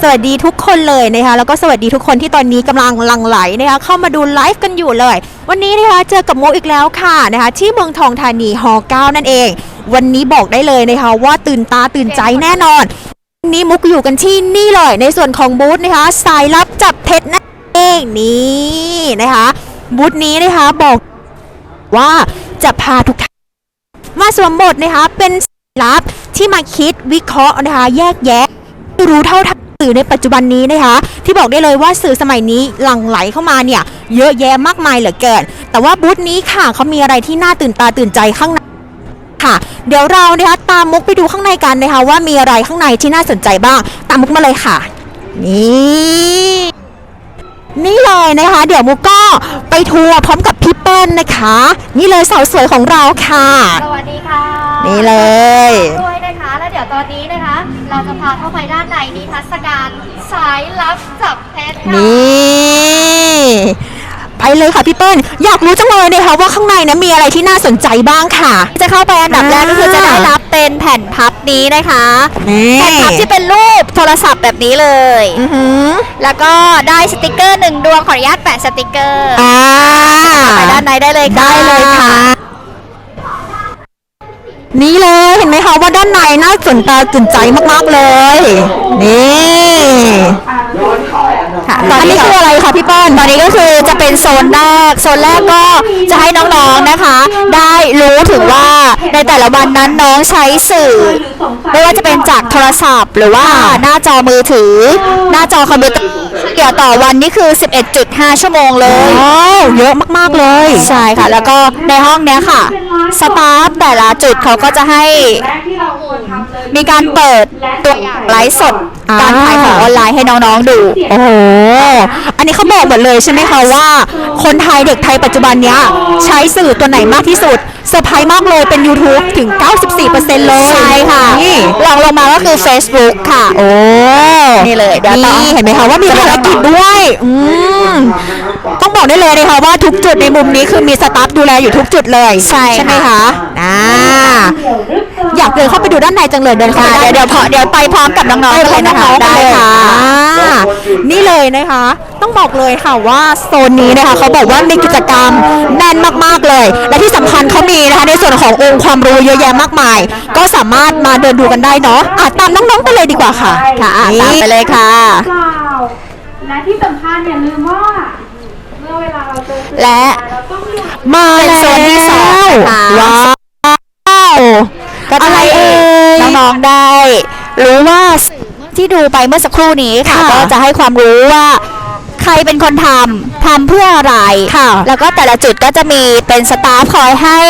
สวัสดีทุกคนเลยนะคะแล้วก็สวัสดีทุกคนที่ตอนนี้กำลังลังไหลนะคะเข้ามาดูไลฟ์กันอยู่เลย วันนี้นะคะเจอกับมุกอีกแล้วค่ะนะคะที่เมืองทองธานีฮอ9นั่นเอง วันนี้บอกได้เลยนะคะว่าตื่นตาตื่นใจแน่นอนวันนี้มุกอยู่กันที่นี่เลยในส่วนของบูธนะคะสายลับจับเท็จนั่นเองนี่นะคะบูธนี้นะคะบอกว่าจะพาทุกท่านมาสวมบทนะคะเป็นสายลับที่มาคิดวิเคราะห์นะคะแยกแยะรู้เท่าทัน สื่อในปัจจุบันนี้นะคะ ที่บอกได้เลยว่าสื่อสมัยนี้หลั่งไหลเข้ามาเนี่ยเยอะแยะมากมายเหลือเกิน แต่ว่าบูธนี้ค่ะเขามีอะไรที่น่าตื่นตาตื่นใจข้างในค่ะ เดี๋ยวเรานะคะตามมุกไปดูข้างในกันนะคะว่ามีอะไรข้างในที่น่าสนใจบ้าง ตามมุกมาเลยค่ะ นี่นี่เลยนะคะ เดี๋ยวมุกก็ไปทัวร์พร้อมกับ เปิ้ลนะคะ นี่เลยสาวสวยของเราค่ะ สวัสดีค่ะนี่เลย ด้วยนะคะ แล้วเดี๋ยวตอนนี้นะคะ เราจะพาเข้าไปด้านในนิทรรศการสายลับจับเพชรค่ะนี่ไปเลยค่ะพี่เปิ้ลอยากรู้จังเลยนะคะว่าข้างในนะมีอะไรที่น่าสนใจบ้างค่ะ จะเข้าไปอันดับแรกก็คือจะได้รับเป็นแผ่นพับนี้นะคะนี่แผ่นพับที่เป็นรูปโทรศัพท์แบบนี้เลยอือหือแล้วก็ได้สติกเกอร์หนึ่งดวงขออนุญาตแปะสติกเกอร์อ่าไปด้านในได้เลยค่ะ ได้เลยค่ะ นี่เลยเห็นไหมคะว่าด้านในน่าสนตาตื่นใจมากๆเลย นี่ค่ะตอนนี้คืออะไรคะพี่เปิ้ลตอนนี้ก็คือจะเป็นโซนแรกโซนแรกก็จะให้น้องๆนะคะ ได้รู้ถึงว่าในแต่ละวันนั้นน้องใช้สื่อไม่ว่าจะเป็นจากโท รศัพท์ หรือว่าหน้าจอมือถือ หน้าจอคอมพิวเตอร์เกี่ยวต่อวันนี่คือ 11.5 ชั่วโมงเลยว้าวเยอะมากๆเลย ใช่ค่ะ แล้วก็ในห้องเนี้ยค่ะ สตาฟแต่ละจุดเขาก็จะให้มีการเปิดตัวอย่างไลฟ์สดอ่าการขายของออนไลน์ให้น้องๆดู โอ้โห อันนี้เขาบอกหมดเลยใช่ไหมคะว่า คนไทยเด็กไทยปัจจุบันเนี้ยใช้สื่อตัวไหนมากที่สุดเซอร์ไพรส์มากเลยเป็น YouTube ถึง 94%เลย ใช่ค่ะนี่รองลงมาก็คือ Facebook ค่ะ โอ้ นี่เลยเดี๋ยวต่อนี่เห็นไหมคะว่ามีภารกิจด้วย อืมต้องบอกได้เลยนะคะว่าทุกจุดในมุมนี้คือมีสตาฟดูแลอยู่ทุกจุดเลย ใช่ใช่ไหมค่ะคะ อ่าอยาก เดินเข้าไปดูด้านในจังเลยเดินเข้าค่ะไปเดี๋ยวเดี๋ยวพอเดี๋ยวไปพร้อมกับน้องๆไปกันพเลร้อมยกับนะคะน้องๆได้เลยค่ะอ่านี่เลยนะคะ ต้องบอกเลยค่ะว่าโซนนี้นะคะเขาบอกว่ามีกิจกรรมแน่นมากๆเลย และที่สำคัญเขามีนะคะในส่วนขององค์ความรู้เยอะแยะมากมาย ก็สามารถมาเดินดูกันได้เนาะอะตามน้องๆไปเลยดีกว่าค่ะค่ะอะนี่ตามไปเลยค่ะเปล่าและที่สำคัญอย่าลืมว่าเมื่อเวลาเราเจอสื่อและเราต้องหยุดมาเป็นโซนที่สองนะคะว้าว ก็จะอะไรให้เอ่ยน้องๆได้ รู้ว่าสื่อที่ดูไปเมื่อสักครู่นี้ค่ะ ค่ะก็จะให้ความรู้ว่า ใครเป็นคนทำทำเพื่ออะไร ค่ะแล้วก็แต่ละจุดก็จะมีเป็นสตาฟคอยให้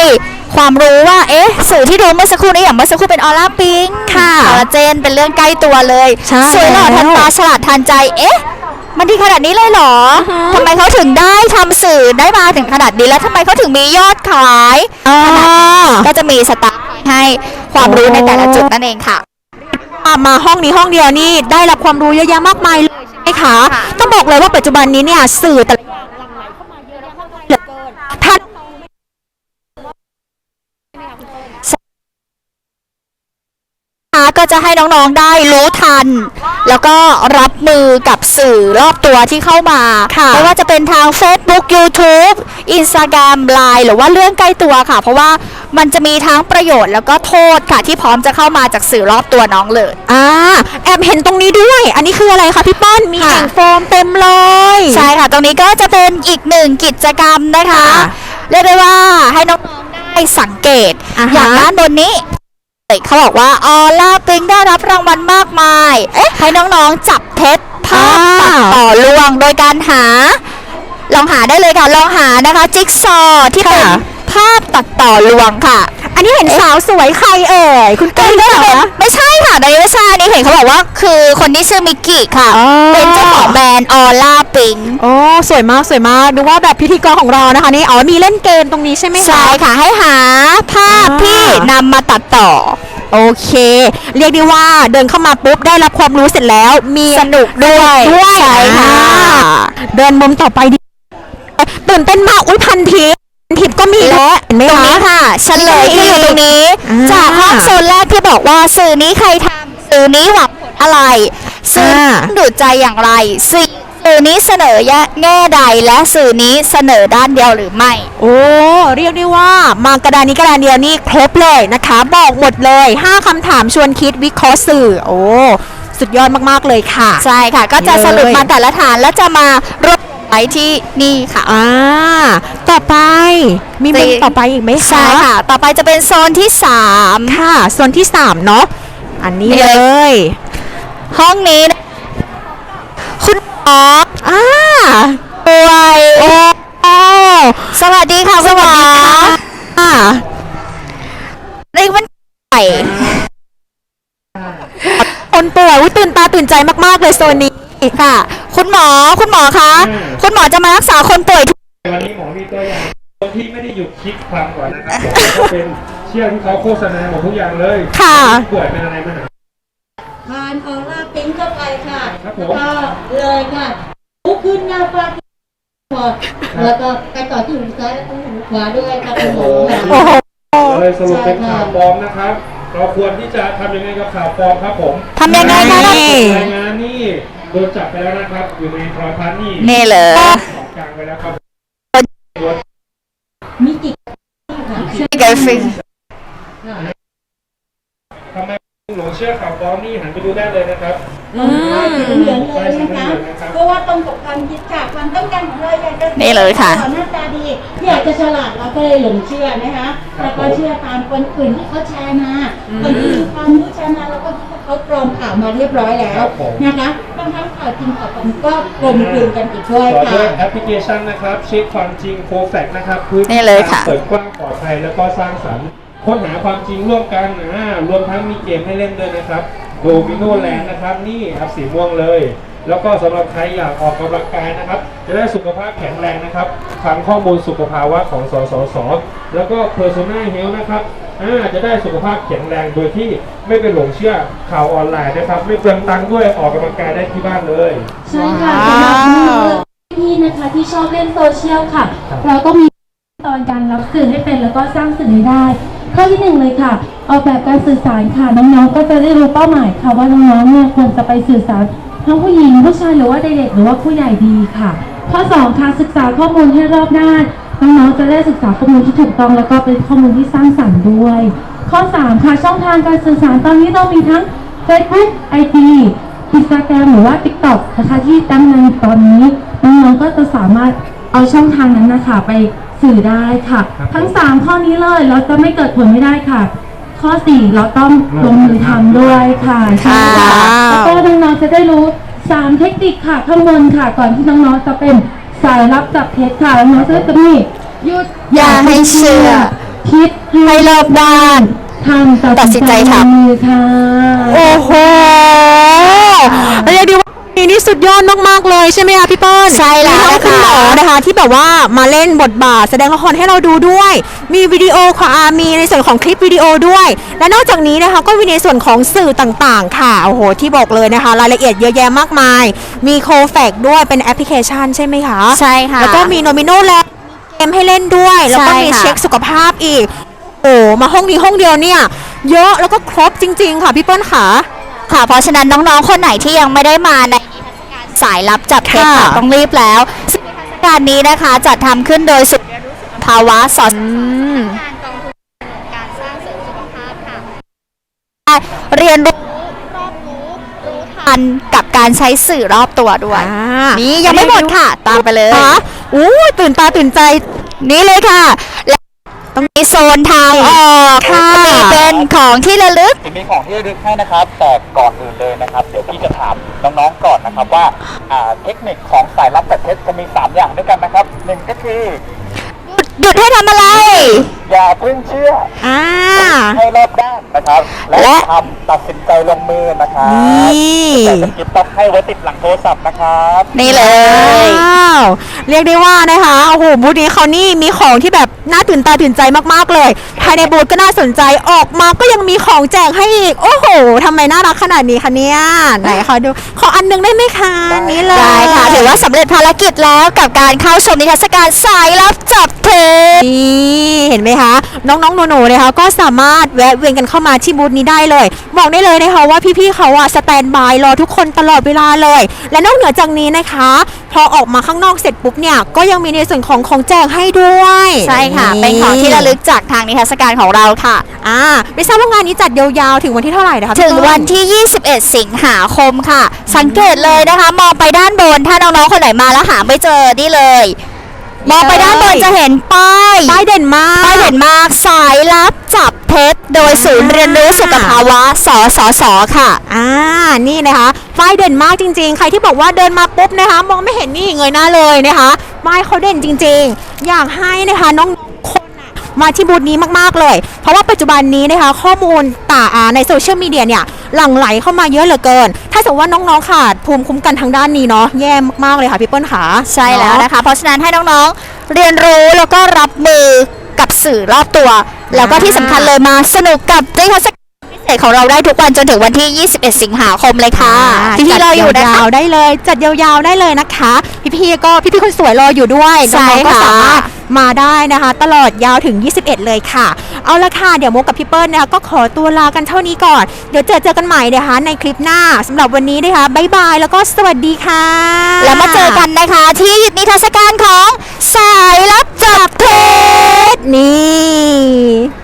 ความรู้ว่า เอ๊ะ สื่อที่ดูเมื่อสักครู่นี้อย่างเมื่อสักครู่เป็นออร่าปิงค่ะคอลลาเจนเป็นเรื่องใกล้ตัวเลย ใช่สวยหล่อทันตาฉลาดทันใจ เอ๊ะ มันดีขนาดนี้เลยเหรอทำไมเขาถึงได้ทำสื่อได้มาถึงขนาดนี้แล้วทำไมเขาถึงมียอดขายอ่าก็จะมีสตาฟให้ความรู้ในแต่ละจุดนั่นเองค่ะอะ มาห้องนี้ห้องเดียวนี่ได้รับความรู้เยอะแยะมากมายเลยใช่ไหมคะค่ะต้องบอกเลยว่าปัจจุบันนี้เนี่ยสื่อแต่ละอย่างหลั่งไหลเข้ามาเยอะแยะมากมายเหลือเกินท่านก็จะให้น้องๆได้รู้ ทัน แล้วก็รับมือกับสื่อรอบตัวที่เข้ามาค่ะไม่ว่าจะเป็นทาง Facebook YouTube Instagram Line หรือว่าเรื่องใกล้ตัวค่ะ เพราะว่ามันจะมีทั้งประโยชน์แล้วก็โทษค่ะที่พร้อมจะเข้ามาจากสื่อรอบตัวน้องเลย อ่าแอบเห็นตรงนี้ด้วย อันนี้คืออะไรคะพี่เป้อนมีค่ะแอ่งโฟมเต็มเลย ใช่ค่ะ ตรงนี้ก็จะเป็นอีกหนึ่งกิจกรรมนะคะค่ะเรียกได้ว่าให้น้องๆได้สังเกตอ่าฮะอย่างด้านบนนี้ เขาบอกว่าออล่าปิงได้รับรางวัลมากมาย เอ๊ะ ให้น้องๆจับเท็จภาพตัดต่อลวงโดยการหา ลองหาได้เลยค่ะ ลองหานะคะ จิ๊กซอว์ที่เป็นค่ะภาพตัดต่อลวงค่ะ อันนี้เห็นสาวสวยใครเอ่ยคุณก็เก้งจะเหรเป็นอไม่ใช่ค่ะในไม่ใช่อันนี้เห็นเขาบอกว่าคือคนที่ชื่อมิกกี้ค่ะอ๋อเป็นเจ้าของแบรนด์ออล่าปิงโอ้สวยมากสวยมากดูว่าแบบพิธีกรของเรานะคะนี่อ๋อมีเล่นเกมตรงนี้ใช่ไหมคะใช่ค่ะให้หาภาพอ่าที่นำมาตัดต่อ โอเค เรียกได้ว่าเดินเข้ามาปุ๊บได้รับความรู้เสร็จแล้ว มีสนุกด้วยด้วยใช่ค่ะอ่าเดินมุมต่อไปดีตื่นเต้นมากอุ้ยพันทิปพันทิปก็มีแล้วเห็นไหมตรงคะนี้ค่ะเฉลยที่อยู่ตรงนี้อ่าจากห้องโซนแรกที่บอกว่าสื่อนี้ใครทำสื่อนี้หวังผลอะไรสื่ออ่าดูดใจอย่างไรสื่อ สื่อนี้เสนอแง่ใดและสื่อนี้เสนอด้านเดียวหรือไม่ โอ้เรียกได้ว่ามากระดานนี้กระดานเดียวนี่ครบเลยนะคะ บอกหมดเลย 5คำถามชวนคิดวิเคราะห์สื่อ โอ้สุดยอดมากๆเลยค่ะ ใช่ค่ะ ก็จะเลยสรุปมาแต่ละฐานแล้วจะมารวบไว้ที่นี่ค่ะอ่าต่อไปมีมุมสี่ต่อไปอีกไหมคะใช่ค่ะ ต่อไปจะเป็นโซนที่ 3 ค่ะโซนที่ 3 เนาะอันนี้นี่เลเลยยห้องนี้นะคุณหม ออ่าป่วยโอ้โอ้สวัสดีค่ะคุณหมออ่าเรียกมันไก่คนป่วยอุ๊ยตื่นตาตื่นใจมาก ๆ เลยโซนนี้ค่ะ คุณหมอคุณหมอคะ คุณหมอจะมารักษาคนป่วยทุกวันนี้หมอมีตัวอย่างคนที่ไม่ได้หยุดคิดความก่อนนะครับหมอก็เป็นเชื่อที่เขาโฆษณาหมดทุกอย่างเลยค่ะป่วยเป็นอะไรมาหาทานออ ก็เลยค่ะลุกขึ้นหน้าฟาดพอแล้วก็ไปต่อที่หูซ้ายแล้วก็หูขวาด้วยค่ะคุณหมอค่ะโอ้โหเลยสรุปเป็นข่าวปลอมนะครับ เราควรที่จะทำยังไงกับข่าวปลอมครับผมทำยังไงคะนี่ รายงานนี่โดนจับไปแล้วนะครับ อยู่ในโทรทัศน์นี่นี่เลย ของกลางไปแล้วครับมีจิตค่ะเกิดฟิงทำไมห ลงเชื่อข่าวปลอมนี่หันไปดูได้เลยนะครับอืม เหลืองเลยนะคะเพราะว่าตรงกับความคิดค่ะความต้องการของเราอยากจะนี่เลยค่ะ หน้าตาดีอยากจะฉลาดเราก็เลยหลงเชื่อนะคะแล้วก็เชื่อตามคนอื่นที่เขาแชร์มาคนที่มีความรู้แชร์มาแล้วก็คิดว่าเขากรองข่าวมาเรียบร้อยแล้วนะคะบางครั้งข่าวจริงข่าวปลอมก็กลมกลืนกันอีกด้วยต่อค่ะ ด้วยแอปพลิเคชันนะครับ เช็คความจริงโฟแฟกนะครับพื้นนี่เลยค่ะ เปิดกว้างปลอดภัยแล้วก็สร้างสรรค์ ค้นหาความจริงร่วมกันอ่ารวมทั้งมีเกมให้เล่นด้วยนะครับโดมิโนแลนด์นะครับ นี่ครับสีม่วงเลย แล้วก็สำหรับใครอยากออกกำลังกายนะครับ จะได้สุขภาพแข็งแรงนะครับฟังข้อมูลสุขภาวะของสสส แล้วก็ Persona Health นะครับอ่าจะได้สุขภาพแข็งแรงโดยที่ไม่ไปหลงเชื่อข่าวออนไลน์นะครับ ไม่เปลืองตังค์ด้วยออกกำลังกายได้ที่บ้านเลยใช่ค่ะสำหรับน้องๆที่นะคะที่ชอบเล่นโซเชียลค่ะ เราก็มีตอนการรับสื่อให้เป็นแล้วก็สร้างสื่อให้ได้ ข้อที่หนึ่งเลยค่ะ ออกแบบการสื่อสารค่ะน้องๆ ก็จะได้รู้เป้าหมายค่ะว่าน้องๆเนี่ยควรจะไปสื่อสารทั้งผู้หญิงผู้ชายหรือว่าเด็กๆหรือว่าผู้ใหญ่ดีค่ะ ข้อสองค่ะศึกษาข้อมูลให้รอบด้านน้องๆจะได้ศึกษาข้อมูลที่ถูกต้องแล้วก็เป็นข้อมูลที่สร้างสรรค์ด้วย ข้อสามค่ะช่องทางการสื่อสารตอนนี้เรามีทั้ง Facebook IG อินสตาแกรมหรือว่า TikTok นะคะที่ตั้งในตอนนี้น้องๆก็จะสามารถ เอาช่องทางนั้นนะคะไปสื่อได้ค่ะ ครับทั้ง 3 ข้อนี้เลยเราจะไม่เกิดผลไม่ได้ค่ะ ข้อ 4 เราต้องลงมือทำด้วยค่ะใช่ค่ะว้าวแล้วก็น้องๆจะได้รู้ 3 เทคนิคค่ะข้างบนค่ะ ก่อนที่น้องๆจะเป็นสายรับจับเท็จค่ะน้องๆจะได้มีหยุดอย่าให้เชื่อ คิดให้รอบด้าน ทำตัดสินใจทำ มือค่ะ ยกได้ว่าปีนี้สุดยอดมากๆเลยใช่ไหมคะพี่เปิ้ลใช่แล้วมีทั้งคุณหมอค่ะนะคะที่แบบว่ามาเล่นบทบาทแสดงละครให้เราดูด้วย มีวิดีโอค่ะอ่ามีในส่วนของคลิปวิดีโอด้วย และนอกจากนี้นะคะก็มีในส่วนของสื่อต่างๆ ค่ะโอ้โหที่บอกเลยนะคะ รายละเอียดเยอะแยะมากมาย มีโคแฟกด้วยเป็นแอปพลิเคชันใช่ไหมคะใช่ค่ะแล้วก็มีโนมิโนแลเกมให้เล่นด้วย แล้วก็ใช่มีค่ะเช็คสุขภาพอีก โอ้มาห้องนี้ห้องเดียวเนี่ย เยอะแล้วก็ครบจริง ๆ ค่ะพี่เปิ้ลค่ะค่ะเพราะฉะนั้นน้องๆ คนไหนที่ยังไม่ได้มาในนิทรรศการ สายลับจับเท็จค่ะค่ะต้องรีบแล้วซึ่งนิทรรศการนี้นะคะจัดทำขึ้นโดยสุขภาวะสอดการกองทุนการสร้างเสริมสุขภาพค่ะเรียนรู้รอบรู้รู้ทันกับการใช้สื่อรอบตัวด้วยอ่านี่ยังไม่หมดค่ะ ตามไปเลยคะอู้ตื่นตาตื่นใจ นี่เลยค่ะและ ต้องมีโซนทางออกค่ะมีเป็นของที่ระลึก จะมีของที่ระลึกให้นะครับ แต่ก่อนอื่นเลยนะครับ เดี๋ยวพี่จะถามน้องๆก่อนนะครับว่าอ่าเทคนิคของสายลับแบบเทสจะมี 3 อย่างด้วยกันนะครับหนึ่งก็คือหยุดให้ทำอะไร อย่าเพิ่งเชื่ออ่า ให้รอบด้านนะครับ และและทำตัดสินใจลงมือนะครับนี่ แต่สกิปต้องให้ไว้ติดหลังโทรศัพท์นะครับนี่เลย ว้าวเรียกได้ว่านะคะโอ้โหบูธนี้เขานี่มีของที่แบบน่าตื่นตาตื่นใจมากๆเลย ภายในบูธก็น่า สนใจออกมาก็ยังมีของแจกให้อีก โอ้โหทำไมน่ารักขนาดนี้คะเนี่ยไหนขอดู ขออันหนึงได้ไหมคะนี่เลยได้ค่ะถือว่าสำเร็จภารกิจแล้วกับการเข้าชมนิทรรศการสายลับจับเท็จนี่เห็นไหมคะ น้องๆหนูๆนะคะก็สามารถแวะเวียนกันกันเข้ามาที่บูธนี้ได้เลย บอกได้เลยนะคะว่าพี่ๆเขาอะสแตนบายรอทุกคนตลอดเวลาเลย และนอกเหนือจากนี้นะคะ พอออกมาข้างนอกเสร็จปุ๊บเนี่ยก็ยังมีในส่วนของของแจกให้ด้วย ใช่ค่ะ เป็นของที่ระลึกจากทางนิทรรศการของเราค่ะอ่าไม่ทราบว่างานนี้จัดยาวๆ ถึงวันที่เท่าไหร่นะคะถึงพี่ต้วันที่ 21 สิงหาคมค่ะ สังเกตเลยนะคะ มองไปด้านบน ถ้าน้องๆคนไหนมาแล้วหาไม่เจอนี่เลย มองไปด้านบนจะเห็นป้ายป้ายเด่นมากป้ายเด่นมากสายลับจับเท็จโดยศูนย์เรียนรู้สุขภาวะสสสค่ะ อ่า นี่นะคะป้ายเด่นมากจริง ๆ ใครที่บอกว่าเดินมาปุ๊บนะคะ มองไม่เห็นนี่เงยหน้าเลยนะคะป้ายเขาเด่นจริง ๆ อยากให้นะคะน้องๆคนน่ะ มาที่บูธนี้มากๆเลย เพราะว่าปัจจุบันนี้นะคะข้อมูลต่างอ่าในโซเชียลมีเดียเนี่ยหลั่งไหลเข้ามาเยอะเหลือเกิน ถ้าสมมติว่าน้องๆขาดภูมิคุ้มกันทางด้านนี้เนาะแย่มากๆเลยค่ะพี่เปิ้ลขาใช่แล้วนะคะ เพราะฉะนั้นให้น้องๆเรียนรู้แล้วก็รับมือกับสื่อรอบตัว แล้วก็ที่สำคัญเลยมาสนุกกับนิทรรศการพิเศษของเราได้ทุกวันจนถึงวันที่ 21 สิงหาคมเลยค่ะที่ที่เราอยู่นะจัดคะยาวๆได้เลย จัดยาวๆได้เลยนะคะ พี่ๆก็พี่ๆคนสวยรออยู่ด้วยใช่น้องๆก็ค่ะสามารถ มาได้นะคะ ตลอดยาวถึง 21 เลยค่ะ เอาละค่ะ เดี๋ยวโมกับพี่เปิ้ลนะคะก็ขอตัวลากันเท่านี้ก่อน เดี๋ยวเจอเจอกันใหม่นะคะในคลิปหน้าสำหรับวันนี้นะคะบ๊ายบายแล้วก็สวัสดีค่ะ แล้วมาเจอกันนะคะที่นิทรรศการของสายลับจับเท็จนี่